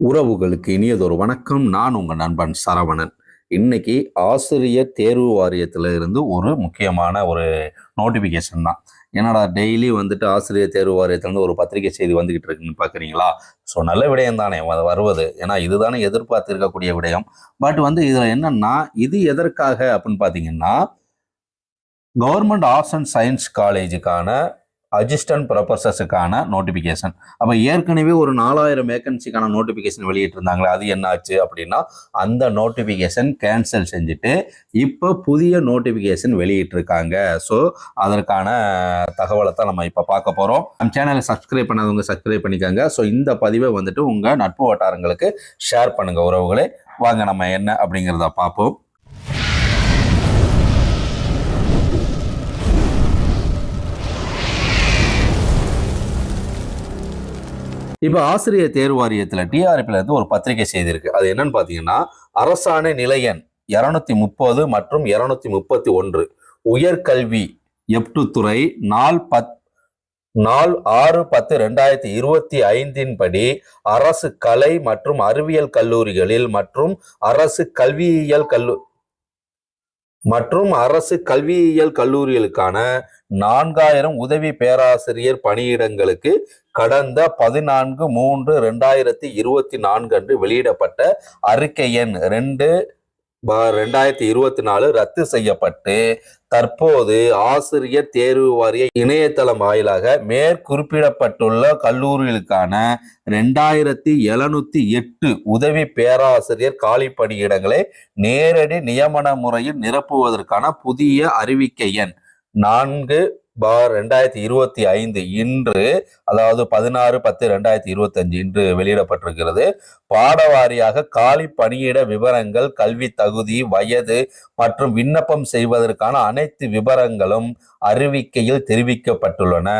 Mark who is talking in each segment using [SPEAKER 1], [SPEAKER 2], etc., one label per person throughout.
[SPEAKER 1] உறவுகளுக்கு இனியதொரு வணக்கம். நான் உங்கள் நண்பன் சரவணன். இன்னைக்கு ஆசிரியர் தேர்வு வாரியத்தில் இருந்து ஒரு முக்கியமான ஒரு நோட்டிஃபிகேஷன் தான். என்னடா டெய்லி வந்துட்டு ஆசிரியர் தேர்வு வாரியத்திலேருந்து ஒரு பத்திரிகை செய்தி வந்துகிட்டு இருக்குன்னு பார்க்குறீங்களா ஸோ நல்ல விடயம் தானே அது வருவது. ஏன்னா இதுதானே எதிர்பார்த்திருக்கக்கூடிய விடயம். பட் வந்து இதில் என்னன்னா இது எதற்காக அப்படின்னு பார்த்தீங்கன்னா கவர்மெண்ட் ஆர்ட்ஸ் அண்ட் சயின்ஸ் காலேஜுக்கான அசிஸ்டன்ட் ப்ரொஃபஸர்ஸுக்கான நோட்டிஃபிகேஷன் அப்போ ஏற்கனவே ஒரு நாலாயிரம் வேகன்சிக்கான நோட்டிஃபிகேஷன் வெளியிட்டிருந்தாங்களே அது என்னாச்சு அப்படின்னா அந்த நோட்டிஃபிகேஷன் கேன்சல் செஞ்சுட்டு இப்போ புதிய நோட்டிஃபிகேஷன் வெளியிட்டிருக்காங்க. ஸோ அதற்கான தகவலை தான் நம்ம இப்போ பார்க்க போகிறோம் நம்ம சேனலை சப்ஸ்கிரைப் பண்ணாதவங்க சப்ஸ்கிரைப் பண்ணிக்கோங்க. ஸோ இந்த பதிவை வந்துட்டு உங்கள் நட்பு வட்டாரங்களுக்கு ஷேர் பண்ணுங்கள் உறவுகளே. வாங்க நம்ம என்ன அப்படிங்கிறத பார்ப்போம். இப்போ ஆசிரியர் தேர்வு வாரியத்தில் டிஆர்பியில் இருந்து ஒரு பத்திரிகை செய்தி இருக்கு. அது என்னன்னு பார்த்தீங்கன்னா அரசாணை நிலையன் இருநூத்தி முப்பது மற்றும் இருநூத்தி முப்பத்தி ஒன்று. உயர்கல்வி எப்டு துறை நாள் பத் நாள் ஆறு பத்து ரெண்டாயிரத்தி இருபத்தி ஐந்தின் படி அரசு கலை மற்றும் அறிவியல் கல்லூரிகளில் மற்றும் அரசு கல்வியியல் கல்லூ மற்றும் அரசு கல்வியியல் கல்லூரிகளுக்கான நான்காயிரம் உதவி பேராசிரியர் பணியிடங்களுக்கு கடந்த பதினான்கு மூன்று ரெண்டாயிரத்தி இருபத்தி நான்கு அன்று வெளியிடப்பட்ட அறிக்கை எண் ரெண்டு ரெண்டாயிரத்தி இருபத்தி நாலு ரத்து செய்யப்பட்டு தற்போது ஆசிரியர் தேர்வு வாரிய இணையதளம் வாயிலாக மேற்குறிப்பிடப்பட்டுள்ள கல்லூரிகளுக்கான ரெண்டாயிரத்தி எழுநூத்தி எட்டு உதவி பேராசிரியர் காலி பணியிடங்களை நேரடி நியமன முறையில் நிரப்புவதற்கான புதிய அறிவிக்கை எண் நான்கு பார் ரெண்டாயிரத்தி இருபத்தி ஐந்து இன்று அதாவது பதினாறு பத்து ரெண்டாயிரத்தி இருபத்தஞ்சு இன்று வெளியிடப்பட்டிருக்கிறது. பாடவாரியாக காலி பணியிட விவரங்கள் கல்வி தகுதி வயது மற்றும் விண்ணப்பம் செய்வதற்கான அனைத்து விவரங்களும் அறிவிக்கையில் தெரிவிக்கப்பட்டுள்ளன.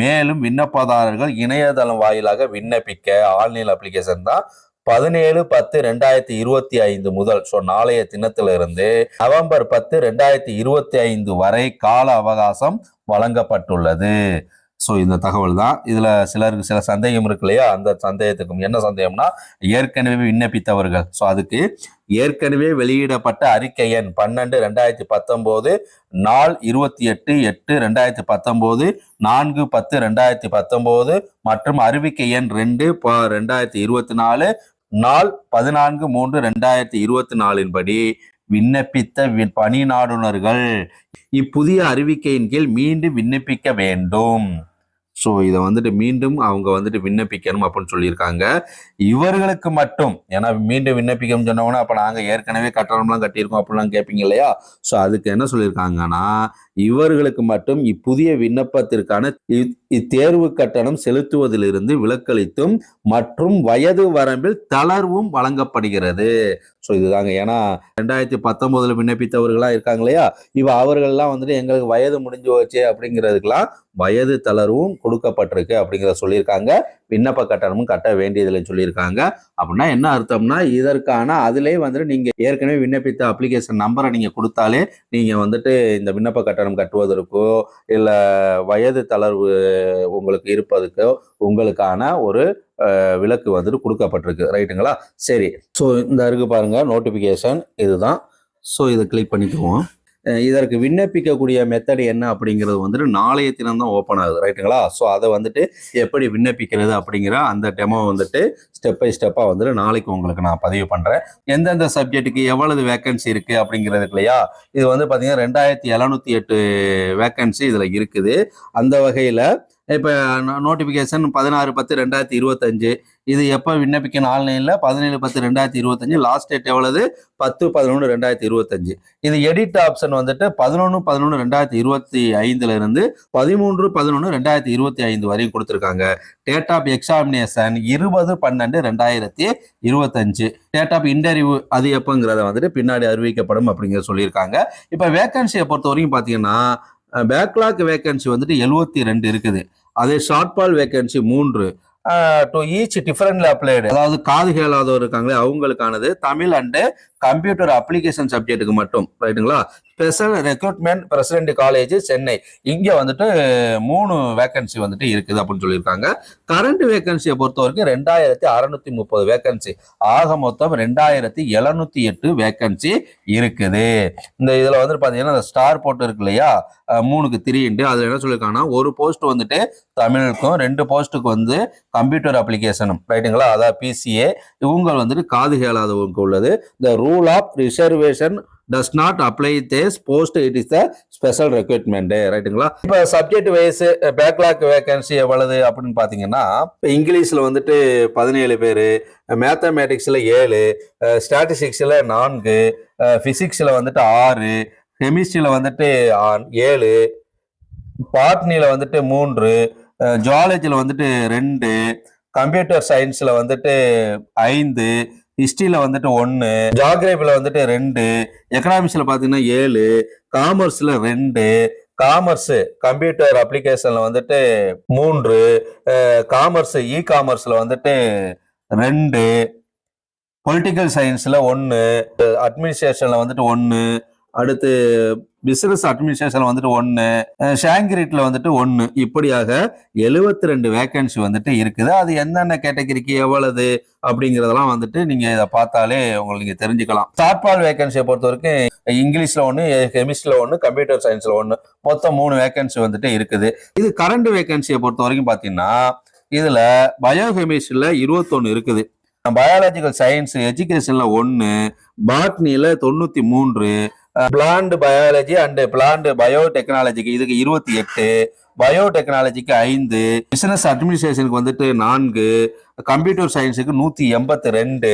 [SPEAKER 1] மேலும் விண்ணப்பதாரர்கள் இணையதளம் வாயிலாக விண்ணப்பிக்க ஆன்லைன் அப்ளிகேஷன் தான் பதினேழு பத்து ரெண்டாயிரத்தி இருபத்தி ஐந்து முதல் ஸோ நாளைய தினத்திலிருந்து நவம்பர் பத்து ரெண்டாயிரத்தி இருபத்தி ஐந்து வரை கால அவகாசம் வழங்கப்பட்டுள்ளது. ஸோ இந்த தகவல் தான். இதில் சிலருக்கு சில சந்தேகம் இருக்கு இல்லையா? அந்த சந்தேகத்துக்கும் என்ன சந்தேகம்னா ஏற்கனவே விண்ணப்பித்தவர்கள். ஸோ அதுக்கு ஏற்கனவே வெளியிடப்பட்ட அறிக்கை எண் பன்னெண்டு ரெண்டாயிரத்தி பத்தொம்போது நாள் இருபத்தி எட்டு எட்டு ரெண்டாயிரத்தி பத்தொம்போது நான்கு பத்து ரெண்டாயிரத்தி பத்தொம்போது மற்றும் அறிவிக்கை எண் ரெண்டு ப ரெண்டாயிரத்தி இருபத்தி நாலு நாள் பதினான்கு மூன்று ரெண்டாயிரத்தி இருபத்தி நாலின் படி விண்ணப்பித்த வி- பணி நாடுனர்கள் இப்புதிய அறிவிக்கையின் கீழ் மீண்டும் விண்ணப்பிக்க வேண்டும். ஸோ இதை வந்துட்டு மீண்டும் அவங்க வந்துட்டு விண்ணப்பிக்கணும் அப்படின்னு சொல்லியிருக்காங்க. இவர்களுக்கு மட்டும் ஏன்னா மீண்டும் விண்ணப்பிக்கணும்னு சொன்னவொன்னே அப்போ நாங்கள் ஏற்கனவே கட்டணம்லாம் கட்டியிருக்கோம் அப்படிலாம் கேட்பீங்க இல்லையா? ஸோ அதுக்கு என்ன சொல்லியிருக்காங்கன்னா இவர்களுக்கு மட்டும் இப்புதிய விண்ணப்பத்திற்கான இத்தேர்வு கட்டணம் செலுத்துவதிலிருந்து விலக்களித்தும் மற்றும் வயது வரம்பில் தளர்வும் வழங்கப்படுகிறது. ஸோ இதுதாங்க. ஏன்னா ரெண்டாயிரத்தி பத்தொன்பதுல விண்ணப்பித்தவர்களா இருக்காங்க இல்லையா? இவ அவர்கள்லாம் வந்துட்டு எங்களுக்கு வயது முடிஞ்சு போச்சு அப்படிங்கிறதுக்கெல்லாம் வயது தளர்வும் கொடுக்கப்பட்டிருக்கு அப்படிங்கிறத சொல்லியிருக்காங்க. விண்ணப்ப கட்டணமும் கட்ட வேண்டியதில்லைன்னு சொல்லியிருக்காங்க. அப்படின்னா என்ன அர்த்தம்னா இதற்கான அதிலே வந்துட்டு நீங்கள் ஏற்கனவே விண்ணப்பித்த அப்ளிகேஷன் நம்பரை நீங்கள் கொடுத்தாலே நீங்கள் வந்துட்டு இந்த விண்ணப்ப கட்டணம் கட்டுவதற்கோ இல்லை வயது தளர்வு உங்களுக்கு இருப்பதுக்கோ உங்களுக்கான ஒரு விலக்கு வந்துட்டு கொடுக்கப்பட்டிருக்கு. ரைட்டுங்களா? சரி. ஸோ இந்த இருக்கு பாருங்கள் நோட்டிஃபிகேஷன் இதுதான். ஸோ இதை கிளிக் பண்ணிக்குவோம். இதற்கு விண்ணப்பிக்கக்கூடிய மெத்தட் என்ன அப்படிங்கிறது வந்துட்டு நாளைய தினம் தான் ஓப்பன் ஆகுது. ரைட்டுங்களா ஸோ அதை வந்துட்டு எப்படி விண்ணப்பிக்கிறது அப்படிங்கிற அந்த டெமோ வந்துட்டு ஸ்டெப் பை ஸ்டெப்பாக வந்துட்டு நாளைக்கு உங்களுக்கு நான் பதிவு பண்ணுறேன் எந்தெந்த சப்ஜெக்ட்டுக்கு எவ்வளவு வேக்கன்சி இருக்குது அப்படிங்கிறது இல்லையா? இது வந்து பார்த்தீங்கன்னா ரெண்டாயிரத்தி எழுநூத்தி எட்டு வேக்கன்சி இதில் இருக்குது. அந்த வகையில் இப்போ நோட்டிஃபிகேஷன் பதினாறு பத்து ரெண்டாயிரத்தி இருபத்தஞ்சு. இது எப்போ விண்ணப்பிக்கணும்? ஆன்லைனில் பதினேழு பத்து ரெண்டாயிரத்தி இருபத்தஞ்சு. லாஸ்ட் டேட் எவ்வளவு? பத்து பதினொன்று ரெண்டாயிரத்தி இருபத்தஞ்சு. இது எடிட் ஆப்ஷன் வந்துட்டு பதினொன்று பதினொன்று ரெண்டாயிரத்தி இருபத்தி ஐந்துல இருந்து பதிமூன்று பதினொன்று ரெண்டாயிரத்தி இருபத்தி ஐந்து வரையும் கொடுத்துருக்காங்க. டேட் ஆஃப் எக்ஸாமினேஷன் இருபது பன்னெண்டு ரெண்டாயிரத்தி இருபத்தஞ்சு. டேட் ஆஃப் இன்டர்வியூ அது எப்போங்கிறத வந்துட்டு பின்னாடி அறிவிக்கப்படும் அப்படிங்கிற சொல்லியிருக்காங்க. இப்போ வேகன்சியை பொறுத்த வரைக்கும் பார்த்தீங்கன்னா பேக்லாக் வேகன்சி வந்துட்டு எழுபத்தி ரெண்டு இருக்குது. அதே ஷார்ட் பால் வேகன்சி மூன்று டு ஈச் டிஃபரெண்ட்ல அப்ளைடு அதாவது காது கேளாதவர் இருக்காங்களே அவங்களுக்கானது தமிழ் அண்டு கம்ப்யூட்டர் அப்ளிகேஷன் சப்ஜெக்ட்டுக்கு மட்டும் ரைட்டுங்களா special recruitment president college Chennai. இங்கே வந்துட்டு மூணு வேகன்சி வந்துட்டு இருக்குது அப்படின்னு சொல்லியிருக்காங்க. கரண்ட் வேகன்சியை பொறுத்த வரைக்கும் ரெண்டாயிரத்தி அறநூத்தி முப்பது வேகன்சி ஆக மொத்தம் ரெண்டாயிரத்தி எழுநூத்தி எட்டு வேகன்சி இருக்குது. இந்த இதில் வந்துட்டு பார்த்தீங்கன்னா இந்த ஸ்டார் போட்டு இருக்கு இல்லையா? மூணுக்கு திரிண்டு அதுல என்ன சொல்லியிருக்காங்கன்னா ஒரு போஸ்ட் வந்துட்டு தமிழுக்கும் ரெண்டு போஸ்ட்டுக்கு வந்து கம்ப்யூட்டர் அப்ளிகேஷனும் ரைட்டுங்களா அதாவது பிசிஏ இவங்க வந்துட்டு காது கேளாதவங்க உள்ளது. இந்த rule of reservation does not apply these post it is the special recruitment ரைட்டுங்களா இப்போ சப்ஜெக்ட் வைஸ் பேக்லாக் வேகன்சி எவ்வளவு அப்படின்னு பார்த்தீங்கன்னா இப்போ இங்கிலீஷில் வந்துட்டு பதினேழு பேர் மேத்தமேட்டிக்ஸில் ஏழு ஸ்டாட்டிஸ்டிக்ஸில் நான்கு ஃபிசிக்ஸில் வந்துட்டு ஆறு கெமிஸ்ட்ரியில் வந்துட்டு ஏழு பாட்னியில் வந்துட்டு மூன்று ஜுவாலஜியில் வந்துட்டு ரெண்டு கம்ப்யூட்டர் சயின்ஸில் வந்துட்டு ஐந்து ஹிஸ்ட்ரியில் வந்துட்டு ஒன்று ஜாகிரபியில் வந்துட்டு ரெண்டு எக்கனாமிக்ஸில் பார்த்தீங்கன்னா ஏழு காமர்ஸில் ரெண்டு காமர்ஸ் கம்ப்யூட்டர் அப்ளிகேஷனில் வந்துட்டு மூன்று காமர்ஸ் இ காமர்ஸில் வந்துட்டு ரெண்டு பொலிட்டிக்கல் சயின்ஸில் ஒன்று அட்மினிஸ்ட்ரேஷனில் வந்துட்டு ஒன்று அடுத்து பிசினஸ் அட்மினிஸ்ட்ரேஷன் வந்துட்டு ஒன்று ஷாங்கிரிட்ல வந்துட்டு ஒன்று இப்படியாக எழுபத்தி ரெண்டு வேக்கன்சி வந்துட்டு இருக்குது. அது என்னென்ன கேட்டகரிக்கு எவ்வளவு அப்படிங்கிறதெல்லாம் வந்துட்டு நீங்க இதை பார்த்தாலே உங்களுக்கு நீங்க தெரிஞ்சுக்கலாம். ஷார்ட்பால் வேகன்சியை பொறுத்த வரைக்கும் இங்கிலீஷ்ல ஒன்று கெமிஸ்ட்ரியில் ஒன்று கம்ப்யூட்டர் சயின்ஸ்ல ஒன்று மொத்தம் மூணு வேகன்சி வந்துட்டு இருக்குது. இது கரண்ட் வேகன்சியை பொறுத்த வரைக்கும் பார்த்தீங்கன்னா இதுல பயோகெமிஸ்ட்ரியில் இருபத்தொன்னு இருக்குது. பயாலஜிக்கல் சயின்ஸ் எஜுகேஷன்ல ஒன்று பாட்னியில் தொண்ணூத்தி மூன்று பிளான்ட் பயாலஜி அண்ட் பயோ பயோடெக்னாலஜிக்கு இதுக்கு இருபத்தி எட்டு பயோடெக்னாலஜிக்கு ஐந்து பிசினஸ் அட்மினிஸ்ட்ரேஷனுக்கு வந்துட்டு நான்கு கம்ப்யூட்டர் சயின்ஸுக்கு நூற்றி எண்பத்தி ரெண்டு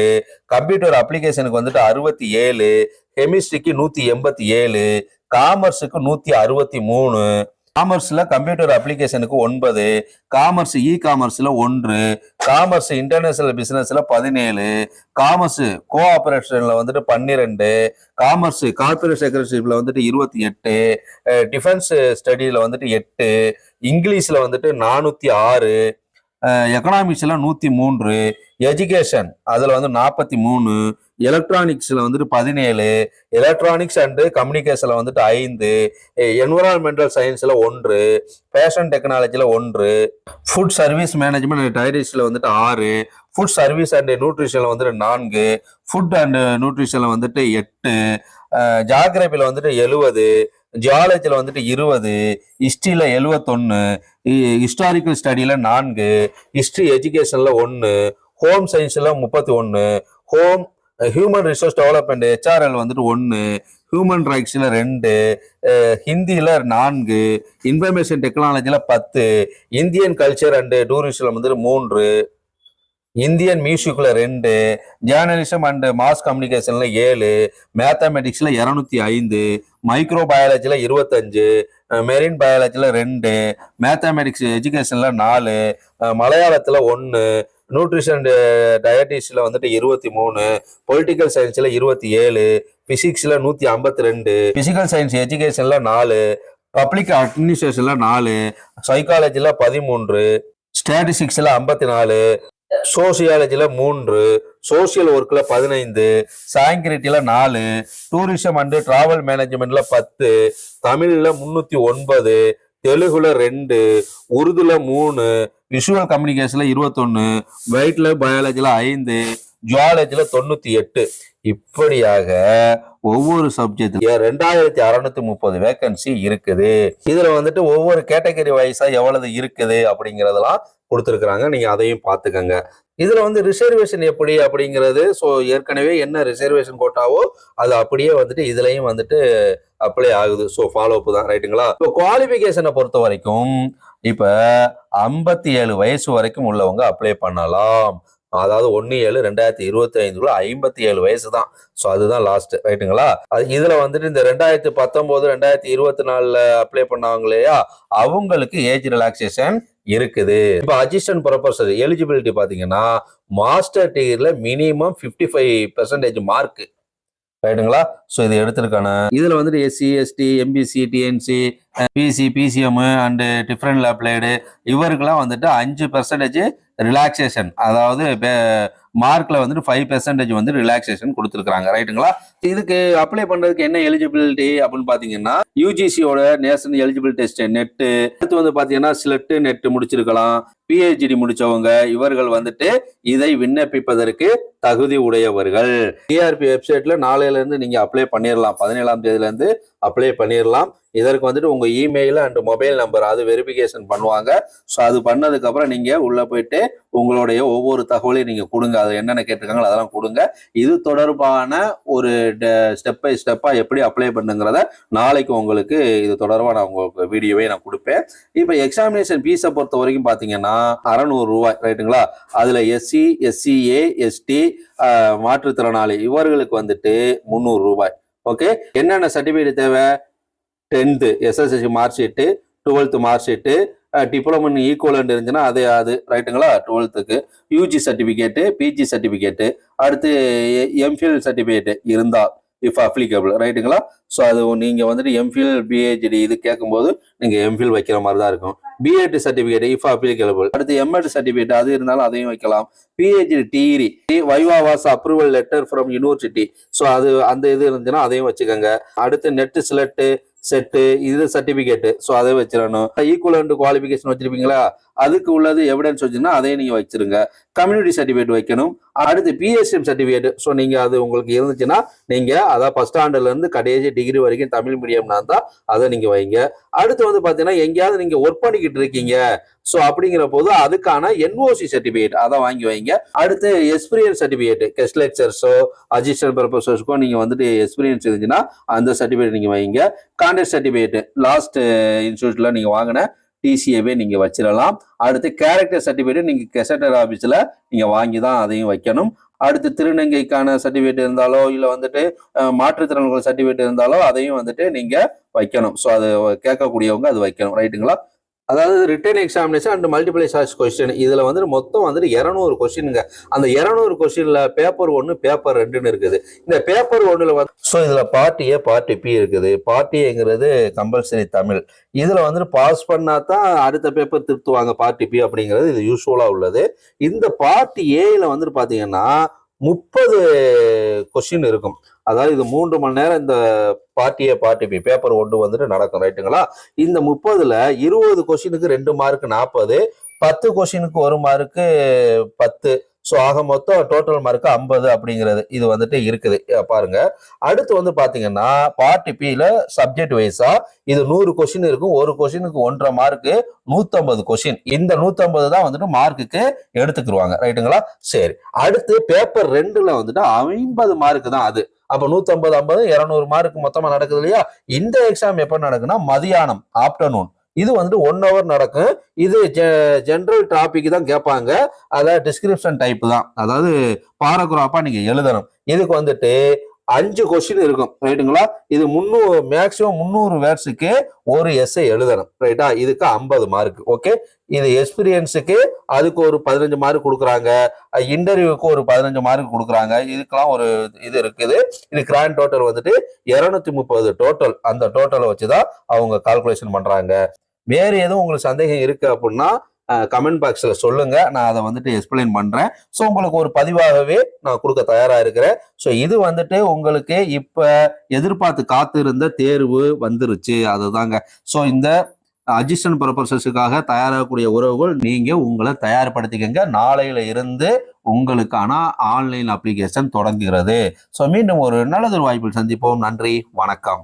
[SPEAKER 1] கம்ப்யூட்டர் அப்ளிகேஷனுக்கு வந்துட்டு அறுபத்தி ஏழு கெமிஸ்ட்ரிக்கு நூற்றி எண்பத்தி ஏழு காமர்ஸுக்கு நூற்றி அறுபத்தி மூணு காமர்ஸ்ல கம்ப்யூட்டர் அப்ளிகேஷனுக்கு ஒன்பது காமர்ஸ் இ காமர்ஸ்ல ஒன்று காமர்ஸ் இன்டர்நேஷனல் பிசினஸ்ல பதினேழு காமர்ஸ் கோஆபரேஷன்ல வந்துட்டு பன்னிரெண்டு காமர்ஸ் கார்பரேட் செக்ரட்டரிஷிப்ல வந்துட்டு இருபத்தி எட்டு டிஃபென்ஸ் ஸ்டடியில வந்துட்டு எட்டு இங்கிலீஷ்ல வந்துட்டு நானூத்தி ஆறு எக்கனாமிக்ஸ்ல நூத்தி மூன்று எஜுகேஷன் அதுல வந்து நாற்பத்தி மூணு எலக்ட்ரானிக்ஸில் வந்துட்டு பதினேழு எலக்ட்ரானிக்ஸ் அண்டு கம்யூனிகேஷனில் வந்துட்டு ஐந்து என்விரான்மெண்டல் சயின்ஸில் ஒன்று ஃபேஷன் டெக்னாலஜியில் ஒன்று ஃபுட் சர்வீஸ் மேனேஜ்மெண்ட் அண்ட் டைரிஸில் வந்துட்டு ஆறு ஃபுட் சர்வீஸ் அண்ட் நியூட்ரிஷனில் வந்துட்டு நான்கு ஃபுட் அண்ட் நியூட்ரிஷனில் வந்துட்டு எட்டு ஜாகிரபியில் வந்துட்டு எழுவது ஜியாலஜியில் வந்துட்டு இருபது ஹிஸ்ட்ரியில் எழுவத்தொன்று ஹிஸ்டாரிக்கல் ஸ்டடியில் நான்கு ஹிஸ்ட்ரி எஜுகேஷனில் ஒன்று ஹோம் சயின்ஸில் முப்பத்தி ஒன்று home human resource development HRL வந்துட்டு ஒன்று ஹியூமன் ரைட்ஸில் ரெண்டு ஹிந்தியில் நான்கு இன்ஃபர்மேஷன் டெக்னாலஜியில் பத்து இந்தியன் கல்ச்சர் அண்டு டூரிஸ்டில் வந்துட்டு மூன்று இந்தியன் மியூசிக்கில் ரெண்டு ஜேர்னலிசம் அண்ட் மாஸ் கம்யூனிகேஷனில் ஏழு மேத்தமெட்டிக்ஸில் இரநூத்தி ஐந்து மைக்ரோ பயாலஜியில் இருபத்தஞ்சு மெரின் பயாலஜியில் ரெண்டு மேத்தமெட்டிக்ஸ் எஜுகேஷனில் நாலு மலையாளத்தில் ஒன்று நியூட்ரிஷன் டயட்டிஸில் வந்துட்டு இருபத்தி மூணு பொலிட்டிக்கல் சயின்ஸில் இருபத்தி ஏழு ஃபிசிக்ஸில் நூற்றி ஐம்பத்தி ரெண்டு ஃபிசிக்கல் சயின்ஸ் எஜுகேஷனில் நாலு பப்ளிக் அட்மினிஸ்ட்ரேஷனில் நாலு சைக்காலஜியில் பதிமூன்று ஸ்டாட்டிஸ்டிக்ஸில் ஐம்பத்தி நாலு சோசியாலஜில மூன்று சோசியல் ஒர்க்ல பதினைந்து சாங்கிரிட்டில நாலு டூரிசம் அண்ட் டிராவல் மேனேஜ்மெண்ட்ல பத்து தமிழ்ல முன்னூத்தி ஒன்பது தெலுங்குல ரெண்டு உருதுல மூணு விஷுவல் கம்யூனிகேஷன்ல இருபத்தொன்னு வெயிட்ல பயாலஜில ஐந்து ஜுவாலஜில தொண்ணூத்தி எட்டு. இப்படியாக ஒவ்வொரு சப்ஜெக்ட்ல ரெண்டாயிரத்தி அறுநூத்தி முப்பது வேகன்சி இருக்குது. இதுல வந்துட்டு ஒவ்வொரு கேட்டகரி வைஸா எவ்வளவு இருக்குது அப்படிங்கறதெல்லாம் கொடுத்துருக்குறாங்க. நீங்க அதையும் பார்த்துக்கங்க. இதுல வந்து ரிசர்வேஷன் எப்படி அப்படிங்கிறது ஸோ ஏற்கனவே என்ன ரிசர்வேஷன் கோட்டாவோ அது அப்படியே வந்துட்டு இதுலையும் வந்துட்டு அப்ளை ஆகுது. ஸோ ஃபாலோ அப் தான் ரைட்டுங்களா இப்போ குவாலிஃபிகேஷனை பொறுத்த வரைக்கும் இப்ப ஐம்பத்தி ஏழு வயசு வரைக்கும் உள்ளவங்க அப்ளை பண்ணலாம். அதாவது ஒன்னு ஏழு ரெண்டாயிரத்தி இருபத்தி ஐந்துக்குள்ள ஐம்பத்தி ஏழு வயசு தான் ஸோ அதுதான் லாஸ்ட் ரைட்டுங்களா அது இதுல வந்துட்டு இந்த ரெண்டாயிரத்தி பத்தொன்பது ரெண்டாயிரத்தி இருபத்தி நாலுல அப்ளை பண்ணாங்க இல்லையா அவங்களுக்கு ஏஜ் ரிலாக்ஸேஷன் இருக்குது. இப்போ அசிஸ்டன்ட் ப்ரொஃபஸர் எலிஜிபிலிட்டி பார்த்தீங்கன்னா மாஸ்டர் டிகிரியில் minimum fifty five percentage mark ரைட்டுங்களா ஸோ இது எடுத்திருக்கான இதுல வந்துட்டு SC ST MBC DNC BC BCM and different applied இவருக்கெல்லாம் வந்துட்டு அஞ்சு பெர்சன்டேஜ் ரிலாக்ஸேஷன் அதாவது மார்க்ல வந்துட்டு ஃபைவ் பெர்சன்டேஜ் வந்து ரிலாக்ஸேஷன் கொடுத்துருக்காங்க ரைட்டுங்களா இதுக்கு அப்ளை பண்றதுக்கு என்ன எலிஜிபிலிட்டி அப்படின்னு பாத்தீங்கன்னா யூஜிசியோட நேஷனல் எலிஜிபிள் டெஸ்ட் நெட்டு அடுத்து வந்து பாத்தீங்கன்னா ஸ்லெட்டு நெட் முடிச்சிருக்கலாம். பிஹெச்டி முடிச்சவங்க இவர்கள் வந்துட்டு இதை விண்ணப்பிப்பதற்கு தகுதி உடையவர்கள். டிஆர்பி வெப்சைட்ல நாளையில இருந்து நீங்க அப்ளை பண்ணிடலாம் பதினேழாம் தேதியில இருந்து அப்ளை பண்ணிடலாம் இதற்கு வந்துட்டு உங்க இமெயில் அண்ட் மொபைல் நம்பர் அது வெரிஃபிகேஷன் பண்ணுவாங்க. ஸோ அது பண்ணதுக்கு அப்புறம் நீங்க உள்ள போயிட்டு உங்களுடைய ஒவ்வொரு தகவலையும் நீங்க கொடுங்க. அது என்னென்ன கேட்டிருக்காங்களோ அதெல்லாம் கொடுங்க. இது தொடர்பான ஒரு ஸ்டெப் பை ஸ்டெப்பா எப்படி அப்ளை பண்ணுங்கிறத நாளைக்கு உங்களுக்கு இது தொடர்பாக நான் உங்களுக்கு வீடியோவே நான் கொடுப்பேன். இப்போ எக்ஸாமினேஷன் ஃபீஸை பொறுத்த வரைக்கும் பார்த்தீங்கன்னா அறநூறு ரூபாய் ரைட்டுங்களா அதில் எஸ்சி எஸ்சிஏ எஸ்டி மாற்றுத்திறனாளி இவர்களுக்கு வந்துட்டு முந்நூறு ரூபாய். ஓகே என்னென்ன சர்டிஃபிகேட் தேவை? Tenth SSSC mark sheet twelfth mark sheet diploma equivalent இருந்துச்சுன்னா அதே அது ரைட்டுங்களா? டுவெல்த்துக்கு. யூஜி சர்டிஃபிகேட்டு பிஜி சர்டிஃபிகேட்டு அடுத்து எம்ஃபில் சர்டிஃபிகேட்டு இருந்தால் இஃப் அப்ளிகபிள் ரைட்டுங்களா? ஸோ அது நீங்கள் வந்துட்டு எம்ஃபில் பிஹெச்டி இது கேட்கும்போது நீங்கள் எம்ஃபில் வைக்கிற மாதிரி தான் இருக்கும். பிஎட் சர்டிஃபிகேட் இஃப் அப்ளிகபிள் அடுத்து எம்எட் சர்டிஃபிகேட் அது இருந்தாலும் அதையும் வைக்கலாம். PhD degree viva was approval letter from university so அது அந்த இது இருந்துச்சுன்னா அதையும் வச்சுக்கோங்க. அடுத்து நெட்டு சிலெட்டு செட்டு இது சர்டிபிகேட்டு ஸோ அதை வச்சிடணும். ஈக்குவலண்ட் குவாலிஃபிகேஷன் வச்சிருப்பீங்களா? அதுக்கு உள்ளது எவிடன்ஸ் வச்சுன்னா அதையும் நீங்கள் வச்சிருங்க. கம்யூனிட்டி சர்டிஃபிகேட் வைக்கணும். அடுத்து பிஎஸ்எம் சர்டிஃபிகேட் ஸோ நீங்கள் அது உங்களுக்கு இருந்துச்சுன்னா நீங்கள் அதான் ஃபஸ்ட் ஸ்டாண்டர்ட்லேருந்து கடைசி டிகிரி வரைக்கும் தமிழ் மீடியம்னா தான் அதை நீங்கள் வைங்க. அடுத்து வந்து பார்த்தீங்கன்னா எங்கேயாவது நீங்கள் ஒர்க் பண்ணிக்கிட்டு இருக்கீங்க. ஸோ அப்படிங்கிற போது அதுக்கான என்ஓசி சர்டிஃபிகேட் அதை வாங்கி வைங்க. அடுத்து எக்ஸ்பீரியன்ஸ் சர்டிஃபிகேட் கெஸ்ட் லெக்சர்ஸோ அசிஸ்டன்ட் ப்ரொஃபஸர்ஸ்க்கோ நீங்கள் வந்துட்டு எக்ஸ்பீரியன்ஸ் இருந்துச்சுன்னா அந்த சர்டிஃபிகேட் நீங்கள் வைங்க. கான்டாக்ட் சர்டிஃபிகேட் லாஸ்ட் இன்ஸ்டியூட்டில் நீங்கள் வாங்கின டிசிஏவே நீங்க வச்சிடலாம் அடுத்து கேரக்டர் சர்டிஃபிகேட் நீங்க கெசட்டர் ஆஃபீஸில் நீங்க வாங்கி தான் அதையும் வைக்கணும். அடுத்து திருநங்கைக்கான சர்டிஃபிகேட் இருந்தாலோ இல்லை வந்துட்டு மாற்றுத்திறன்கள் சர்டிஃபிகேட் இருந்தாலோ அதையும் வந்துட்டு நீங்க வைக்கணும். ஸோ அது கேட்கக்கூடியவங்க அது வைக்கணும். ரைட்டுங்களா அதாவது written examination and multiple choice question இதில் வந்துட்டு மொத்தம் வந்துட்டு இரநூறு கொஸ்டினுங்க அந்த இரநூறு கொஸ்டினில் பேப்பர் ஒன்று பேப்பர் ரெண்டுன்னு இருக்குது. இந்த பேப்பர் ஒன்றில் வந்து ஸோ இதில் பார்ட்டி ஏ பார்ட்டி பி இருக்குது. பார்ட்டிங்கிறது கம்பல்சரி தமிழ். இதில் வந்துட்டு பாஸ் பண்ணால் தான் அடுத்த பேப்பர் திருத்துவாங்க பார்ட்டி பி அப்படிங்கிறது இது யூஸ்ஃபுல்லாக உள்ளது. இந்த பார்ட்டி ஏயில் வந்துட்டு பார்த்தீங்கன்னா முப்பது கொஸ்டின் இருக்கும். அதாவது இது மூன்று மணி நேரம் இந்த பார்ட்டியை பார்ட்டி பி பேப்பர் ஒன்று வந்துட்டு நடக்கும் ரைட்டுங்களா இந்த முப்பதுல இருபது கொஸ்டினுக்கு ரெண்டு மார்க் நாற்பது பத்து கொஸ்டினுக்கு ஒரு மார்க்கு பத்து. ஸோ ஆக மொத்தம் டோட்டல் மார்க் ஐம்பது அப்படிங்கிறது இது வந்துட்டு இருக்குது. பாருங்க. அடுத்து வந்து பார்த்தீங்கன்னா பார்ட்டி பியில் சப்ஜெக்ட் வைஸா இது நூறு கொஷின் இருக்கும். ஒரு கொஷினுக்கு ஒன்றரை மார்க்கு நூற்றம்பது கொஷின் இந்த நூற்றம்பது தான் வந்துட்டு மார்க்குக்கு எடுத்துக்கிருவாங்க ரைட்டுங்களா சரி. அடுத்து பேப்பர் ரெண்டில் வந்துட்டு ஐம்பது மார்க்கு தான் அது. அப்போ நூற்றம்பது ஐம்பது இரநூறு மார்க் மொத்தமாக நடக்குது இல்லையா? இந்த எக்ஸாம் எப்போ நடக்குன்னா மதியானம் ஆப்டர்நூன் இது வந்துட்டு ஒன் ஹவர் நடக்கும். இது ஜென்ரல் டாபிக் தான் கேட்பாங்க. அதாவது டிஸ்கிரிப்ஷன் டைப் தான். அதாவது பாராகிராஃபா நீங்க எழுதணும். இதுக்கு வந்துட்டு அஞ்சு கொஸ்டின் இருக்கும் ரைட்டுங்களா இது முந்நூறு மேக்சிமம் முந்நூறு வேர்ட்ஸுக்கு ஒரு எஸ்ஐ எழுதணும் ரைட்டா இதுக்கு ஐம்பது மார்க் ஓகே இது எக்ஸ்பீரியன்ஸுக்கு அதுக்கு ஒரு பதினஞ்சு மார்க் கொடுக்குறாங்க. இன்டர்வியூக்கு ஒரு பதினஞ்சு மார்க் கொடுக்குறாங்க. இதுக்கெல்லாம் ஒரு இது இருக்குது. இது கிராண்ட் டோட்டல் வந்துட்டு இரநூத்தி முப்பது டோட்டல் அந்த டோட்டலை வச்சு தான் அவங்க கால்குலேஷன் பண்ணுறாங்க வேறு எதுவும் உங்களுக்கு சந்தேகம் இருக்குது அப்படின்னா கமெண்ட் பாக்ஸில் சொல்லுங்க. நான் அதை வந்துட்டு எக்ஸ்பிளைன் பண்ணுறேன் ஸோ உங்களுக்கு ஒரு பதிவாகவே நான் கொடுக்க தயாராக இருக்கிறேன். ஸோ இது வந்துட்டு உங்களுக்கு இப்போ எதிர்பார்த்து காத்திருந்த தேர்வு வந்துருச்சு. அதுதாங்க. ஸோ இந்த அசிஸ்டன்ட் ப்ரொபசஸுக்காக தயாராகக்கூடிய உறவுகள் நீங்கள் உங்களை தயார்படுத்திக்கங்க. நாளையில இருந்து உங்களுக்கான ஆன்லைன் அப்ளிகேஷன் தொடங்குகிறது. ஸோ மீண்டும் ஒரு நல்லதொரு வாய்ப்பில் சந்திப்போம். நன்றி. வணக்கம்.